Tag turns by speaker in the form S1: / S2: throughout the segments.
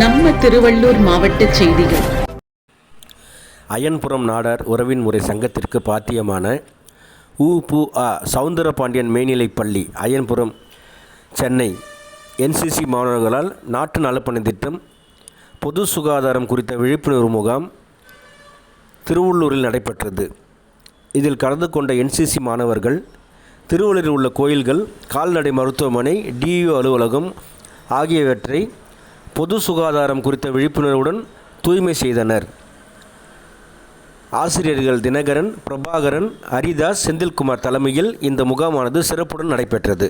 S1: நம்ம திருவள்ளூர் மாவட்ட செய்திகள்.
S2: அயன்புரம் நாடார் உறவின் முறை சங்கத்திற்கு பாத்தியமான உ பு ஆ சவுந்தரபாண்டியன் மேல்நிலைப் பள்ளி அயன்புரம் சென்னை. என்சிசி மாணவர்களால் நாட்டு நலப்பணி திட்டம் பொது சுகாதாரம் குறித்த விழிப்புணர்வு முகாம் திருவள்ளூரில் நடைபெற்றது. இதில் கலந்து கொண்ட என்சிசி மாணவர்கள் திருவள்ளூரில் உள்ள கோயில்கள் கால்நடை மருத்துவமனை டிஇஓ அலுவலகம் ஆகியவற்றை பொது சுகாதாரம் குறித்த விழிப்புணர்வுடன் தூய்மை செய்தனர். ஆசிரியர்கள் தினகரன் பிரபாகரன் ஹரிதாஸ் செந்தில்குமார் தலைமையில் இந்த முகாமானது சிறப்புடன் நடைபெற்றது.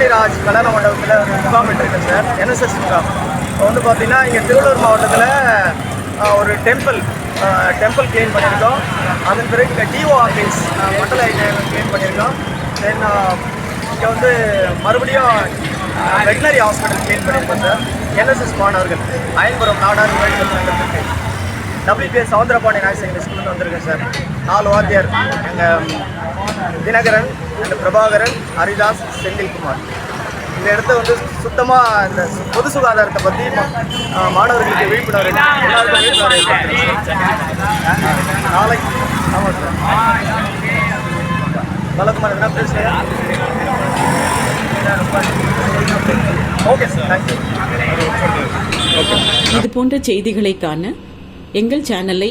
S3: இங்கே ராஜ் கல்யாண மண்டபத்தில் முகாம் இருக்கேன் சார். என்எஸ்எஸ் முகாம். இப்போ வந்து பார்த்தீங்கன்னா இங்கே திருவள்ளூர் மாவட்டத்தில் ஒரு டெம்பிள் டெம்பிள் க்ளீன் பண்ணியிருக்கோம். அதன் பிறகு இங்கே டிஓ ஆஃபீஸ் மண்டல க்ளீன் பண்ணியிருக்கோம். தென் இங்கே வந்து மறுபடியும் வெட்டினரி ஹாஸ்பிட்டல் க்ளீன் பண்ணியிருக்கோம் சார். என்எஸ்எஸ் மாணவர்கள் அயன்புரம் நாடார் உறவுமுறை டபிள்யூபிஎஸ் சவுந்தரபாண்டி நாயசங்கர் ஸ்கூல் ஸ்கூல்லேருந்து வந்திருக்கேன் சார். நாலு வாத்தியார். எங்கள் தினகரன் அண்ட் பிரபாகரன் ஹரிதாஸ் செந்தில்குமார். இந்த இடத்த வந்து சுத்தமாக இந்த பொது சுகாதாரத்தை பற்றி மாணவர்களுக்கு விழிப்புணர்வு எல்லாருக்கும் விழிப்புணர்வு நாளைக்கு ஆமாம் சார். வழக்கமாக என்ன பேசுகிறேன் ஓகே சார் தேங்க்யூ
S1: இது போன்ற செய்திகளை காண எங்கள் சேனலை